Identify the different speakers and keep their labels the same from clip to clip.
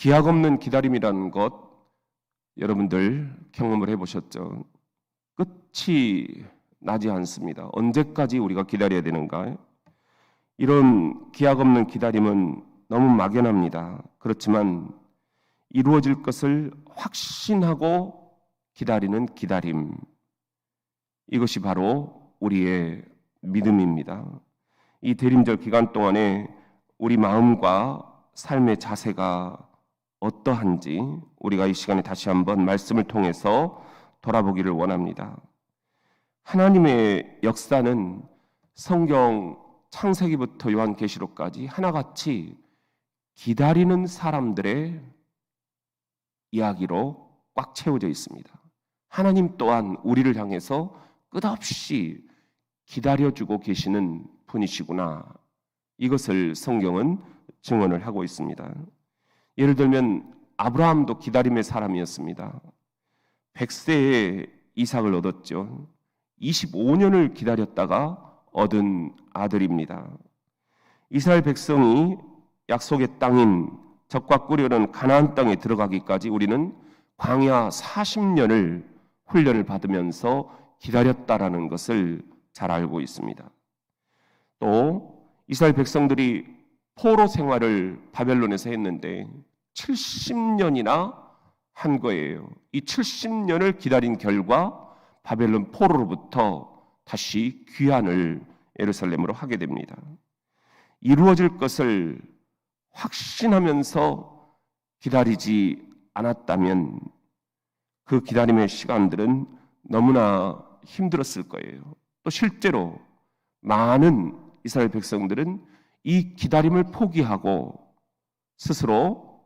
Speaker 1: 기약 없는 기다림이라는 것 여러분들 경험을 해보셨죠? 끝이 나지 않습니다. 언제까지 우리가 기다려야 되는가? 이런 기약 없는 기다림은 너무 막연합니다. 그렇지만 이루어질 것을 확신하고 기다리는 기다림. 이것이 바로 우리의 믿음입니다. 이 대림절 기간 동안에 우리 마음과 삶의 자세가 어떠한지 우리가 이 시간에 다시 한번 말씀을 통해서 돌아보기를 원합니다. 하나님의 역사는 성경 창세기부터 요한계시록까지 하나같이 기다리는 사람들의 이야기로 꽉 채워져 있습니다. 하나님 또한 우리를 향해서 끝없이 기다려주고 계시는 분이시구나. 이것을 성경은 증언을 하고 있습니다. 예를 들면 아브라함도 기다림의 사람이었습니다. 100세에 이삭을 얻었죠. 25년을 기다렸다가 얻은 아들입니다. 이스라엘 백성이 약속의 땅인 적과 꿀이는 가나안 땅에 들어가기까지 우리는 광야 40년을 훈련을 받으면서 기다렸다라는 것을 잘 알고 있습니다. 또 이스라엘 백성들이 포로 생활을 바벨론에서 했는데 70년이나 한 거예요. 이 70년을 기다린 결과 바벨론 포로로부터 다시 귀환을 예루살렘으로 하게 됩니다. 이루어질 것을 확신하면서 기다리지 않았다면 그 기다림의 시간들은 너무나 힘들었을 거예요. 또 실제로 많은 이스라엘 백성들은 이 기다림을 포기하고 스스로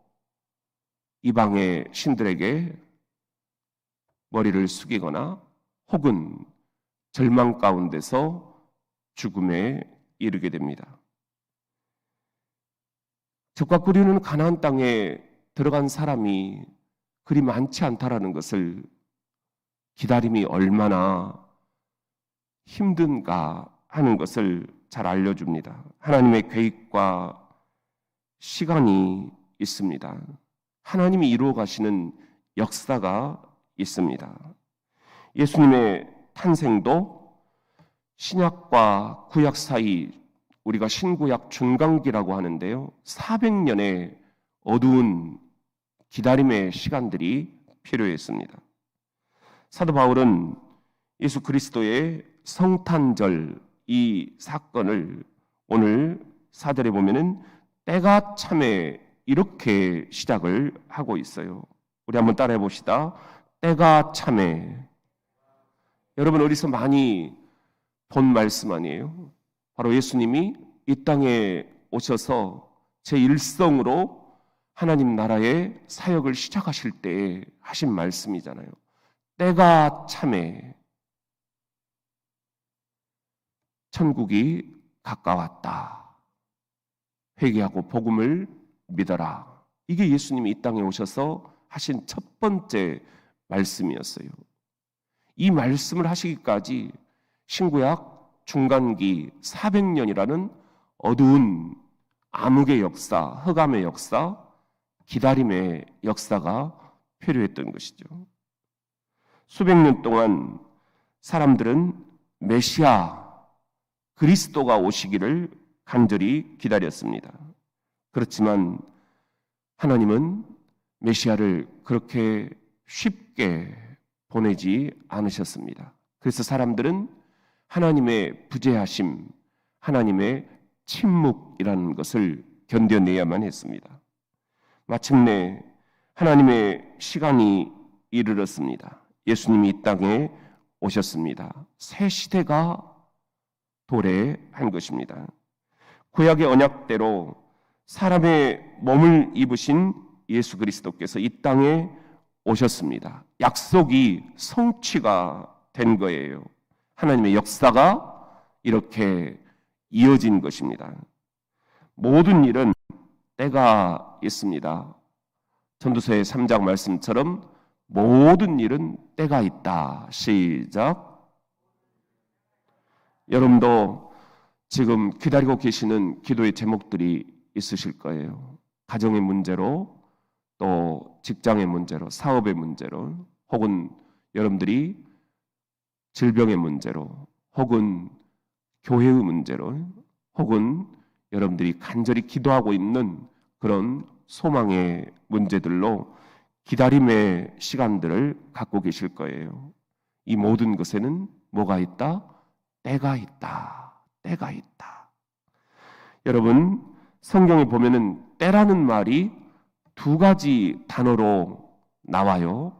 Speaker 1: 이방의 신들에게 머리를 숙이거나 혹은 절망 가운데서 죽음에 이르게 됩니다. 적과 꿀이는 가나안 땅에 들어간 사람이 그리 많지 않다라는 것을 기다림이 얼마나 힘든가 하는 것을 잘 알려줍니다. 하나님의 계획과 시간이 있습니다. 하나님이 이루어 가시는 역사가 있습니다. 예수님의 탄생도 신약과 구약 사이 우리가 신구약 중간기라고 하는데요. 400년의 어두운 기다림의 시간들이 필요했습니다. 사도 바울은 예수 그리스도의 성탄절 이 사건을 오늘 사절에 보면은 때가 참에 이렇게 시작을 하고 있어요. 우리 한번 따라해 봅시다. 때가 참에 여러분 어디서 많이 본 말씀 아니에요? 바로 예수님이 이 땅에 오셔서 제 일성으로 하나님 나라의 사역을 시작하실 때 하신 말씀이잖아요. 때가 참에 천국이 가까웠다. 회개하고 복음을 믿어라. 이게 예수님이 이 땅에 오셔서 하신 첫 번째 말씀이었어요. 이 말씀을 하시기까지 신구약 중간기 400년이라는 어두운 암흑의 역사, 흑암의 역사, 기다림의 역사가 필요했던 것이죠. 수백 년 동안 사람들은 메시아, 그리스도가 오시기를 간절히 기다렸습니다. 그렇지만 하나님은 메시아를 그렇게 쉽게 보내지 않으셨습니다. 그래서 사람들은 하나님의 부재하심, 하나님의 침묵이라는 것을 견뎌내야만 했습니다. 마침내 하나님의 시간이 이르렀습니다. 예수님이 이 땅에 오셨습니다. 새 시대가 도래한 것입니다. 구약의 언약대로 사람의 몸을 입으신 예수 그리스도께서 이 땅에 오셨습니다. 약속이 성취가 된 거예요. 하나님의 역사가 이렇게 이어진 것입니다. 모든 일은 때가 있습니다. 전도서의 3장 말씀처럼 모든 일은 때가 있다. 시작. 여러분도 지금 기다리고 계시는 기도의 제목들이 있으실 거예요. 가정의 문제로 또 직장의 문제로, 사업의 문제로, 혹은 여러분들이 질병의 문제로, 혹은 교회의 문제로, 혹은 여러분들이 간절히 기도하고 있는 그런 소망의 문제들로 기다림의 시간들을 갖고 계실 거예요. 이 모든 것에는 뭐가 있다? 때가 있다. 때가 있다. 여러분, 성경에 보면은 때라는 말이 두 가지 단어로 나와요.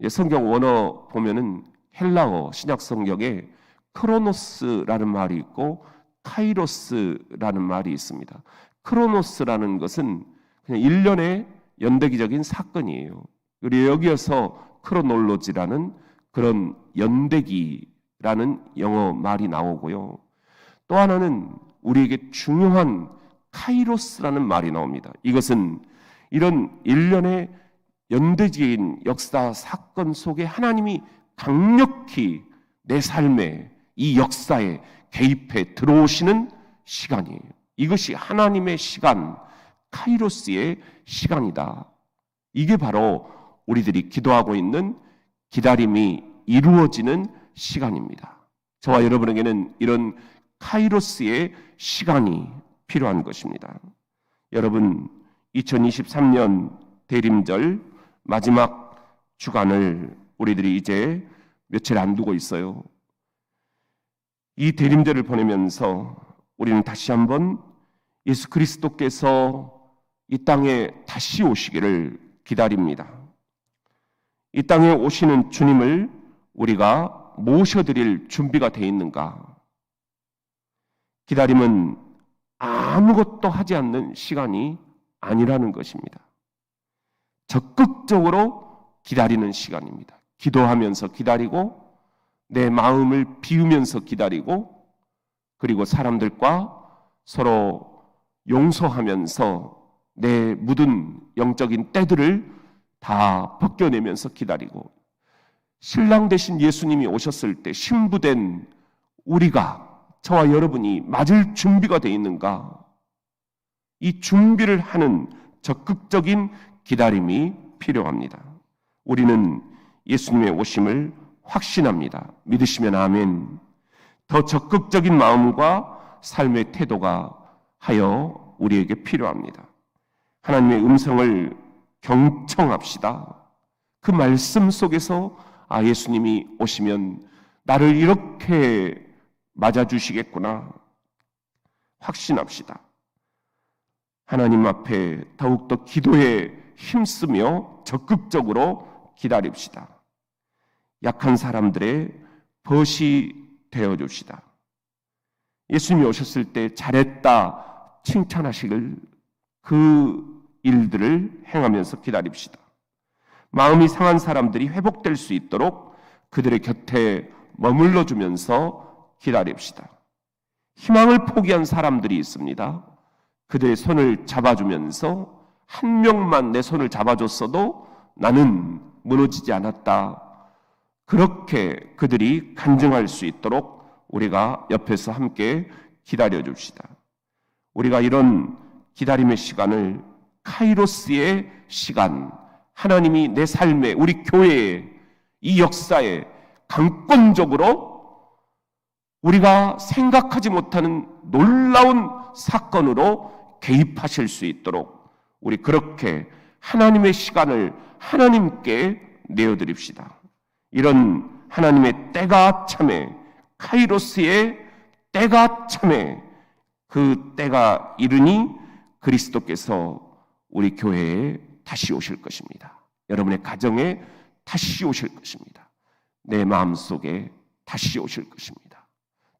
Speaker 1: 예, 성경 원어 보면은 헬라어 신약 성경에 크로노스라는 말이 있고 카이로스라는 말이 있습니다. 크로노스라는 것은 그냥 일련의 연대기적인 사건이에요. 그리고 여기에서 크로놀로지라는 그런 연대기 라는 영어 말이 나오고요. 또 하나는 우리에게 중요한 카이로스라는 말이 나옵니다. 이것은 이런 일련의 연대적인 역사 사건 속에 하나님이 강력히 내 삶에 이 역사에 개입해 들어오시는 시간이에요. 이것이 하나님의 시간, 카이로스의 시간이다. 이게 바로 우리들이 기도하고 있는 기다림이 이루어지는 시간입니다. 저와 여러분에게는 이런 카이로스의 시간이 필요한 것입니다. 여러분, 2023년 대림절 마지막 주간을 우리들이 이제 며칠 안 두고 있어요. 이 대림절을 보내면서 우리는 다시 한번 예수 그리스도께서 이 땅에 다시 오시기를 기다립니다. 이 땅에 오시는 주님을 우리가 모셔드릴 준비가 되어 있는가? 기다림은 아무것도 하지 않는 시간이 아니라는 것입니다. 적극적으로 기다리는 시간입니다. 기도하면서 기다리고, 내 마음을 비우면서 기다리고, 그리고 사람들과 서로 용서하면서 내 묻은 영적인 때들을 다 벗겨내면서 기다리고, 신랑 대신 예수님이 오셨을 때 신부된 우리가 저와 여러분이 맞을 준비가 되어 있는가? 이 준비를 하는 적극적인 기다림이 필요합니다. 우리는 예수님의 오심을 확신합니다. 믿으시면 아멘. 더 적극적인 마음과 삶의 태도가 하여 우리에게 필요합니다. 하나님의 음성을 경청합시다. 그 말씀 속에서 아, 예수님이 오시면 나를 이렇게 맞아주시겠구나. 확신합시다. 하나님 앞에 더욱더 기도에 힘쓰며 적극적으로 기다립시다. 약한 사람들의 벗이 되어 줍시다. 예수님이 오셨을 때 잘했다 칭찬하시길 그 일들을 행하면서 기다립시다. 마음이 상한 사람들이 회복될 수 있도록 그들의 곁에 머물러 주면서 기다립시다. 희망을 포기한 사람들이 있습니다. 그들의 손을 잡아주면서 한 명만 내 손을 잡아줬어도 나는 무너지지 않았다. 그렇게 그들이 간증할 수 있도록 우리가 옆에서 함께 기다려 줍시다. 우리가 이런 기다림의 시간을 카이로스의 시간, 하나님이 내 삶에, 우리 교회에, 이 역사에 강권적으로 우리가 생각하지 못하는 놀라운 사건으로 개입하실 수 있도록 우리 그렇게 하나님의 시간을 하나님께 내어드립시다. 이런 하나님의 때가 참에 카이로스의 때가 참에 그 때가 이르니 그리스도께서 우리 교회에 다시 오실 것입니다. 여러분의 가정에 다시 오실 것입니다. 내 마음 속에 다시 오실 것입니다.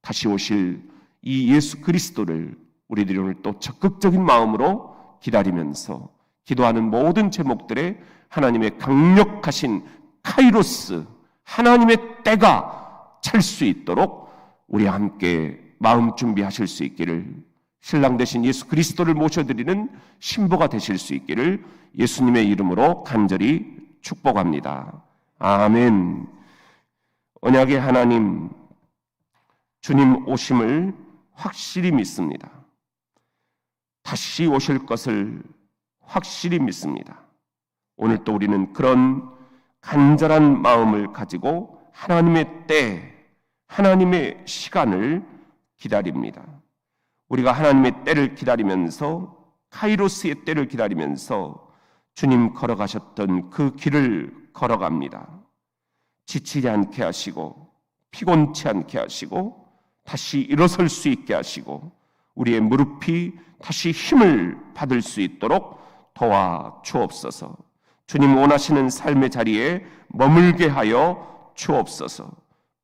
Speaker 1: 다시 오실 이 예수 그리스도를 우리들이 오늘 또 적극적인 마음으로 기다리면서 기도하는 모든 제목들에 하나님의 강력하신 카이로스, 하나님의 때가 찰 수 있도록 우리 함께 마음 준비하실 수 있기를 신랑 대신 예수 그리스도를 모셔드리는 신부가 되실 수 있기를 예수님의 이름으로 간절히 축복합니다. 아멘. 언약의 하나님, 주님 오심을 확실히 믿습니다. 다시 오실 것을 확실히 믿습니다. 오늘 또 우리는 그런 간절한 마음을 가지고 하나님의 때, 하나님의 시간을 기다립니다. 우리가 하나님의 때를 기다리면서 카이로스의 때를 기다리면서 주님 걸어가셨던 그 길을 걸어갑니다. 지치지 않게 하시고 피곤치 않게 하시고 다시 일어설 수 있게 하시고 우리의 무릎이 다시 힘을 받을 수 있도록 도와 주옵소서. 주님 원하시는 삶의 자리에 머물게 하여 주옵소서.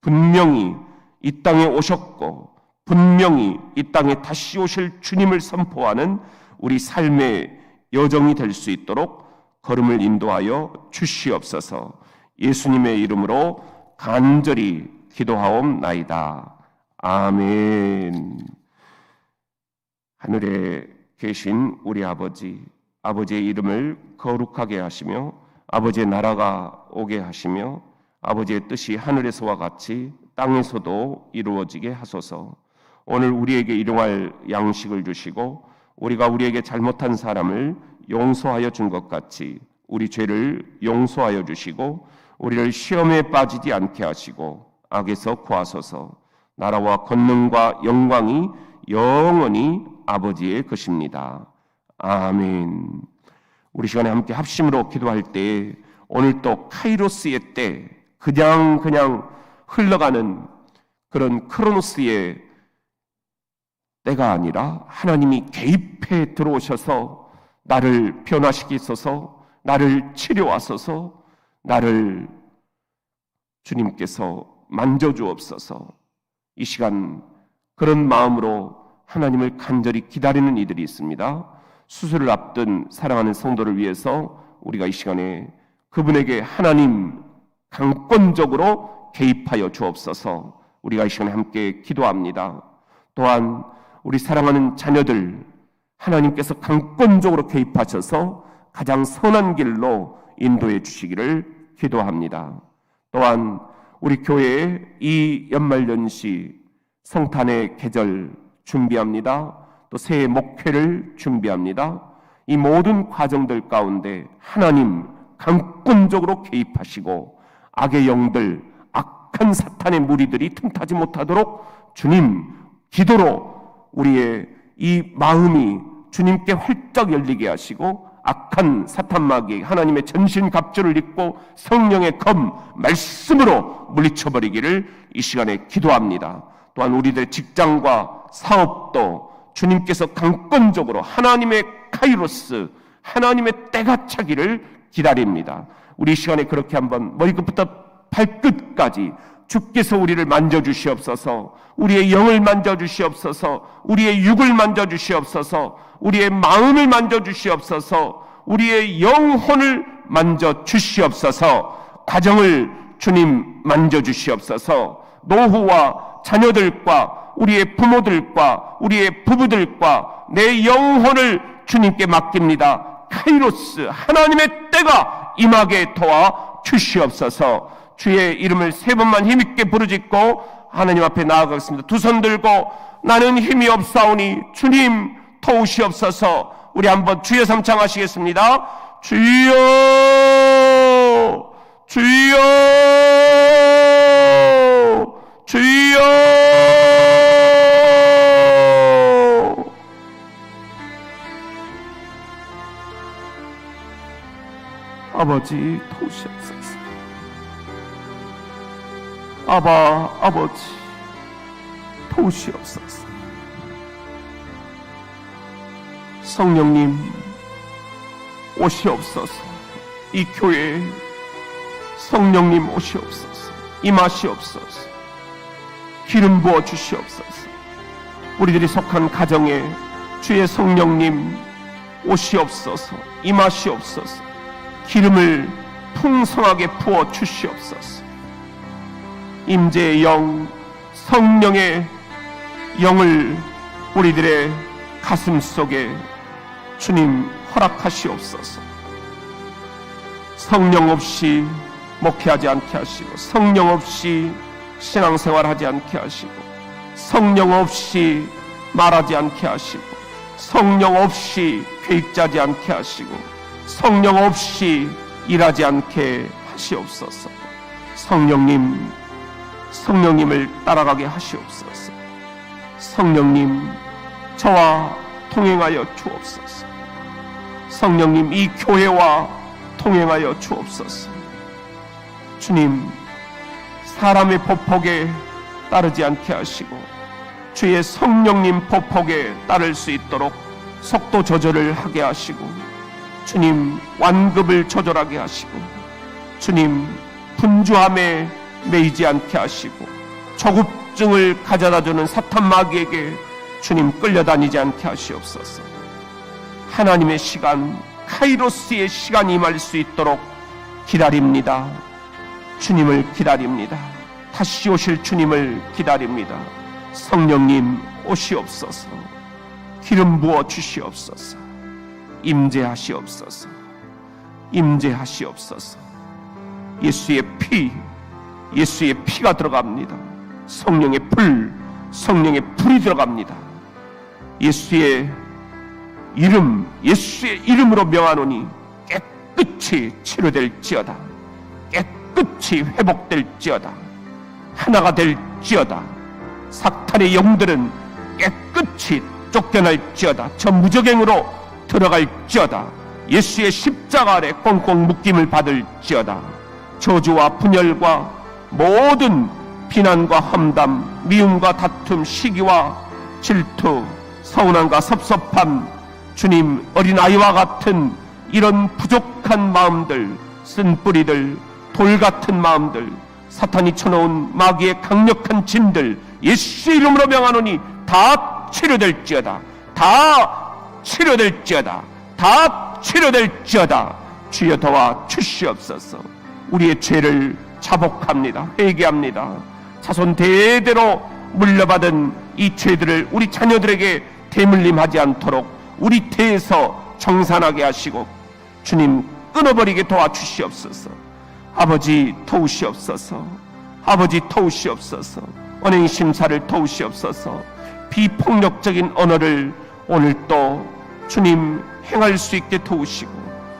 Speaker 1: 분명히 이 땅에 오셨고 분명히 이 땅에 다시 오실 주님을 선포하는 우리 삶의 여정이 될 수 있도록 걸음을 인도하여 주시옵소서. 예수님의 이름으로 간절히 기도하옵나이다. 아멘. 하늘에 계신 우리 아버지, 아버지의 이름을 거룩하게 하시며 아버지의 나라가 오게 하시며 아버지의 뜻이 하늘에서와 같이 땅에서도 이루어지게 하소서. 오늘 우리에게 일용할 양식을 주시고 우리가 우리에게 잘못한 사람을 용서하여 준 것 같이 우리 죄를 용서하여 주시고 우리를 시험에 빠지지 않게 하시고 악에서 구하소서. 나라와 권능과 영광이 영원히 아버지의 것입니다. 아멘. 우리 시간에 함께 합심으로 기도할 때 오늘 또 카이로스의 때 그냥 그냥 흘러가는 그런 크로노스의 때가 아니라 하나님이 개입해 들어오셔서 나를 변화시키소서 나를 치료하소서 나를 주님께서 만져주옵소서 이 시간 그런 마음으로 하나님을 간절히 기다리는 이들이 있습니다. 수술을 앞둔 사랑하는 성도를 위해서 우리가 이 시간에 그분에게 하나님 강권적으로 개입하여 주옵소서 우리가 이 시간에 함께 기도합니다. 또한 우리 사랑하는 자녀들 하나님께서 강권적으로 개입하셔서 가장 선한 길로 인도해 주시기를 기도합니다. 또한 우리 교회의 이 연말연시 성탄의 계절 준비합니다. 또 새해 목회를 준비합니다. 이 모든 과정들 가운데 하나님 강권적으로 개입하시고 악의 영들, 악한 사탄의 무리들이 틈타지 못하도록 주님 기도로 우리의 이 마음이 주님께 활짝 열리게 하시고 악한 사탄마귀 하나님의 전신 갑주를 입고 성령의 검 말씀으로 물리쳐버리기를 이 시간에 기도합니다. 또한 우리들의 직장과 사업도 주님께서 강권적으로 하나님의 카이로스 하나님의 때가 차기를 기다립니다. 우리 이 시간에 그렇게 한번 머리끝부터 발끝까지 주께서 우리를 만져주시옵소서, 우리의 영을 만져주시옵소서, 우리의 육을 만져주시옵소서, 우리의 마음을 만져주시옵소서, 우리의 영혼을 만져주시옵소서, 가정을 주님 만져주시옵소서, 노후와 자녀들과 우리의 부모들과 우리의 부부들과 내 영혼을 주님께 맡깁니다. 카이로스, 하나님의 때가 임하게 도와 주시옵소서, 주의 이름을 세 번만 힘있게 부르짖고 하나님 앞에 나아가겠습니다. 두 손 들고 나는 힘이 없사오니 주님 도우시옵소서. 우리 한번 주여 삼창하시겠습니다. 주여 주여 주여 아버지 도우시옵소서. 아바 아버지 도우시옵소서. 성령님 오시옵소서. 이 교회에 성령님 오시옵소서. 임하시옵소서. 기름 부어 주시옵소서. 우리들이 속한 가정에 주의 성령님 오시옵소서. 임하시옵소서. 기름을 풍성하게 부어 주시옵소서. 임재의 영, 성령의 영을 우리들의 가슴 속에 주님 허락하시옵소서. 성령 없이 목회하지 않게 하시고, 성령 없이 신앙생활 하지 않게 하시고, 성령 없이 말하지 않게 하시고, 성령 없이 괴익자지 않게 하시고, 성령 없이 일하지 않게 하시옵소서. 성령님, 성령님을 따라가게 하시옵소서. 성령님, 저와 통행하여 주옵소서. 성령님, 이 교회와 통행하여 주옵소서. 주님, 사람의 보폭에 따르지 않게 하시고, 주의 성령님 보폭에 따를 수 있도록 속도 조절을 하게 하시고, 주님, 완급을 조절하게 하시고, 주님, 분주함에 매이지 않게 하시고, 조급증을 가져다 주는 사탄 마귀에게 주님 끌려다니지 않게 하시옵소서. 하나님의 시간, 카이로스의 시간이 임할 수 있도록 기다립니다. 주님을 기다립니다. 다시 오실 주님을 기다립니다. 성령님 오시옵소서. 기름 부어 주시옵소서. 임재하시옵소서. 임재하시옵소서. 예수의 피, 예수의 피가 들어갑니다. 성령의 불, 성령의 불이 들어갑니다. 예수의 이름, 예수의 이름으로 명하노니 깨끗이 치료될지어다. 깨끗이 회복될지어다. 하나가 될지어다. sak탄의 영들은 깨끗이 쫓겨날지어다. 저 무적행으로 들어갈지어다. 예수의 십자가 아래 꽁꽁 묶임을 받을지어다. 저주와 분열과 모든 비난과 험담, 미움과 다툼, 시기와 질투, 서운함과 섭섭함, 주님 어린아이와 같은 이런 부족한 마음들, 쓴 뿌리들, 돌 같은 마음들, 사탄이 쳐놓은 마귀의 강력한 짐들, 예수 이름으로 명하노니 다 치료될지어다. 다 치료될지어다. 다 치료될지어다. 주여 도와 주시옵소서. 우리의 죄를 자복합니다. 회개합니다. 자손 대대로 물려받은 이 죄들을 우리 자녀들에게 대물림하지 않도록 우리 태에서 정산하게 하시고 주님 끊어버리게 도와주시옵소서. 아버지 도우시옵소서. 아버지 도우시옵소서. 언행 심사를 도우시옵소서. 비폭력적인 언어를 오늘 또 주님 행할 수 있게 도우시고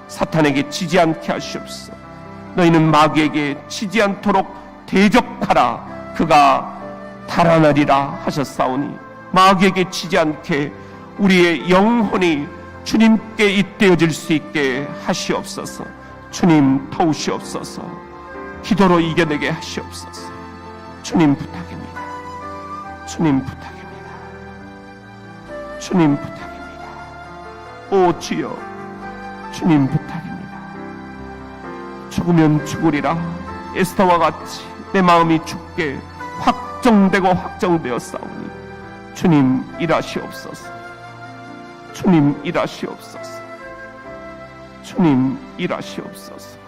Speaker 1: 사탄에게 지지 않게 하시옵소서. 너희는 마귀에게 지지 않도록 대적하라. 그가 달아나리라 하셨사오니 마귀에게 지지 않게 우리의 영혼이 주님께 잇대어질 수 있게 하시옵소서. 주님 도우시옵소서. 기도로 이겨내게 하시옵소서. 주님 부탁입니다. 주님 부탁입니다. 주님 부탁입니다. 오 주여, 주님 부탁입니다. 죽으면 죽으리라 에스더와 같이 내 마음이 죽게 확정되고 확정되어 싸우니 주님 일하시옵소서. 주님 일하시옵소서. 주님 일하시옵소서.